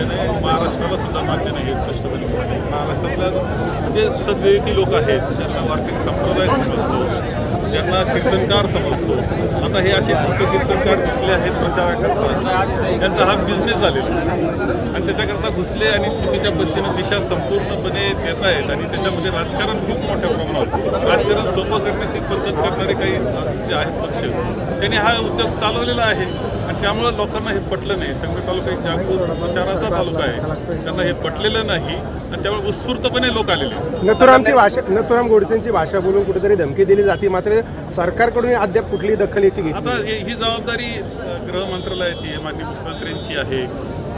मान्य नाही आणि महाराष्ट्राला सुद्धा मान्य नाही हे स्पष्टपणे महाराष्ट्रातल्या जे सगळे लोक आहेत ज्यांना वारकरी संप्रदाय समजतो त्यांना कीर्तनकार समजतो. आता हे असे मोठे कीर्तनकार घुसले आहेत प्रचाराकरता. त्यांचा हा बिझनेस झालेला आणि त्याच्याकरता घुसले आणि चुकीच्या पद्धतीने दिशा संपूर्णपणे नेता आहेत. आणि त्याच्यामध्ये राजकारण खूप मोठ्या प्रमाणावर. राजकारण सोपं करण्याची पद्धत करणारे काही जे आहेत पक्ष त्यांनी हा उद्योग चालवलेला आहे. आणि त्यामुळं लोकांना हे पटलं नाही. संघ तालुका एक जागृत विचाराचा तालुका आहे. त्यांना हे पटलेलं नाही. आणि त्यामुळे उत्स्फूर्तपणे लोक आलेले नथुरामची भाषा नथुराम गोडसेंची भाषा बोलून कुठेतरी धमकी दिली जाते. मात्र सरकारकडून अद्याप कुठली दखल याची घेतली आता ही जबाबदारी गृह मंत्रालयाची माननीय मुख्यमंत्र्यांची आहे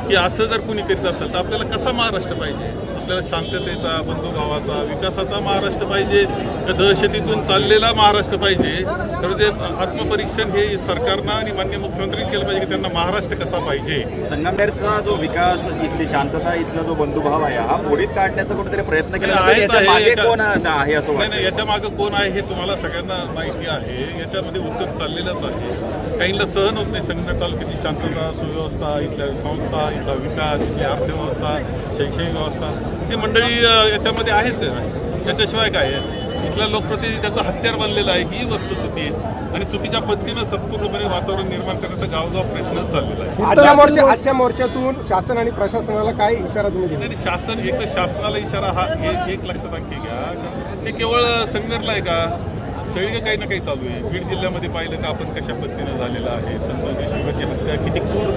की असं जर कुणी करीत असेल तर आपल्याला कसा महाराष्ट्र पाहिजे? आपल्याला शांततेचा बंधुभावाचा विकासाचा महाराष्ट्र पाहिजे का दहशतीतून चाललेला महाराष्ट्र पाहिजे तर ते आत्मपरीक्षण हे सरकारनं आणि मान्य मुख्यमंत्र्यांनी केलं पाहिजे की त्यांना महाराष्ट्र कसा पाहिजे. संगमनेरचा जो विकास इथली शांतता इथला जो बंधुभाव आहे हा मोडीत काढण्याचा कुठेतरी प्रयत्न केला आहे. मागे एका- कोण आहे असं नाही याच्या मागे कोण आहे हे तुम्हाला सगळ्यांना माहिती आहे. याच्यामध्ये उद्योग चाललेलाच आहे. काहींना सहन होत नाही संघटना तालुक्याची शांतता सुव्यवस्था इथल्या संस्था इथला विकास इथली अर्थव्यवस्था शैक्षणिक व्यवस्था. ही मंडळी याच्यामध्ये आहेच आहे. याच्याशिवाय काय आहे? इथला लोकप्रतिनिधी त्याचं हत्यार बनलेलं आहे. ही वस्तुस्थिती आहे. आणि चुकीच्या पद्धतीनं संपूर्णपणे वातावरण निर्माण करण्याचा गावगाव प्रयत्न चाललेला आहे. आजच्या मोर्चा आजच्या मोर्चातून शासन आणि प्रशासनाला काय इशारा तुम्ही दिला? नाही शासन एक तर शासनाला इशारा हा एक एक लक्षात आणखी घ्या. हे केवळ संगमेरला आहे का? सगळीकडे काही ना काही चालू आहे. बीड जिल्ह्यामध्ये पाहिलं का आपण कशा पद्धतीनं झालेलं आहे? संत देशमुखाची हत्या किती क्रूर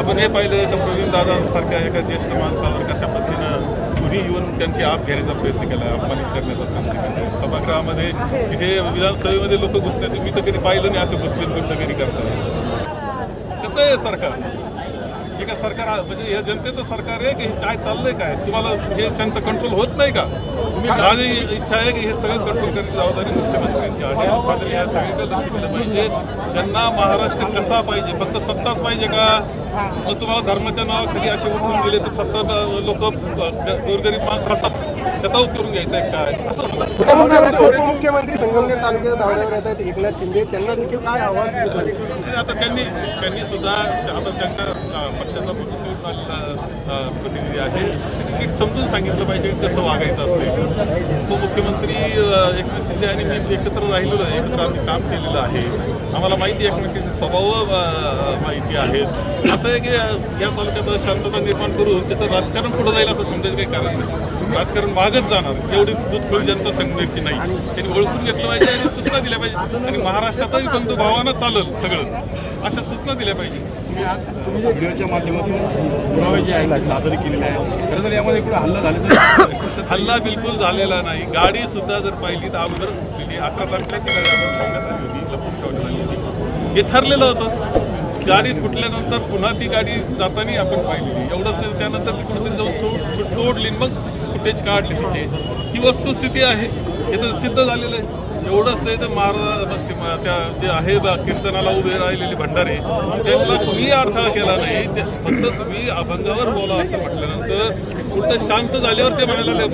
आपण हे पाहिलं तर प्रवीण दादांसारख्या एका ज्येष्ठ माणसावर कशा पद्धतीनं कुणी येऊन त्यांची आप घेण्याचा प्रयत्न केला अपमानित करण्याचा प्रयत्न केला. सभागृहामध्ये इथे विधानसभेमध्ये लोक घुसण्याचे मी तर कधी पाहिलं नाही असं घुसले गुंडगिरी करतात कसं आहे सरकार? हे का सरकार म्हणजे या जनतेचं सरकार आहे की काय चाललंय काय? तुम्हाला हे त्यांचं कंट्रोल होत नाही का? तुम्ही माझी इच्छा आहे की हे सगळं कंट्रोल करण्याची जबाबदारी मुख्यमंत्र्यांची आहे. मात्र या सगळ्यांना लक्ष दिलं पाहिजे. त्यांना महाराष्ट्र कसा पाहिजे? फक्त सत्ताच पाहिजे का मग तुम्हाला धर्माच्या नावाखाली असे उठून गेले तर सत्ता लोक गोरगरीब माणसं असतात. त्याचा उपयोग करून घ्यायचा आहे काय? असं म्हणतात उपमुख्यमंत्री उपमुख्यमंत्री संगमनेर तालुक्याच्या दौऱ्यावर येत आहेत एकनाथ शिंदे. त्यांना देखील काय आव्हान आता त्यांनी त्यांनी सुद्धा आता त्यांच्या अ, पक्षाचा प्रतिनिधी आहे. त्यांनी नीट समजून सांगितलं पाहिजे की कसं वागायचं असतं. उपमुख्यमंत्री एकनाथ शिंदे आणि मी एकत्र राहिलेलो आहे एकत्र आम्ही काम केलेलं आहे. आम्हाला माहिती आहे एकमेकांचे स्वभाव माहिती आहेत. असं आहे की या तालुक्यात शांतता निर्माण करून त्याचं राजकारण पुढे जाईल असं समजायचं काही कारण नाही. राजकारण वागत जाणार. एवढी दूधखोळी जनता संघटनेची नाही. त्यांनी ओळखून घेतलं पाहिजे आणि सूचना दिल्या पाहिजे. आणि महाराष्ट्रातही बंधुभावानं चालेल सगळं. अशा सूचना दिल्या पाहिजे. व्हिडिओच्या माध्यमातून पुरावे जे आहेत सादर केलेले आहे खरं तर यामध्ये कुठे हल्ला झालेला हल्ला बिलकुल झालेला नाही. गाडी सुद्धा जर पाहिली तर अगोदर फुटलेली अकरा तारखेला होती. लपून ठेवण्यात आली होती. हे ठरलेलं होतं. गाडी फुटल्यानंतर पुन्हा ती गाडी जाताना आपण पाहिलेली. एवढंच नाही त्यानंतर ती कुठेतरी जाऊन तोडली मग फुटेज काढली तिचे ही वस्तुस्थिती आहे. हे तर सिद्ध झालेलं आहे. एवढंच नाही तर महाराज त्या जे आहे बा कीर्तनाला उभे राहिलेले भंडारे. त्यांना कुणीही अडथळा केला नाही. ते फक्त तुम्ही अभंगावर बोला असं म्हटल्यानंतर उलट शांत झाल्यावर ते म्हणायला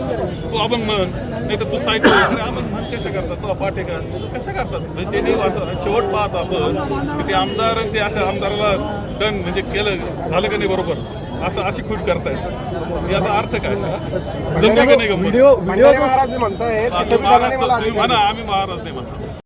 तू अभंग म्हण नाही तर तू साहित्य अभंग म्हण कसे करतात? तू अपाटे का कसं करतात? म्हणजे ते नाही वाटत शेवट पाहत आपण की ते आमदार आणि ते अशा आमदाराला डन म्हणजे केलं झालं का नाही बरोबर? असं अशी खूट करतायत. याचा अर्थ काय? जमलं का नाही व्हिडिओ व्हिडिओ महाराज मला तुम्ही म्हणा आम्ही महाराज नाही म्हणतो.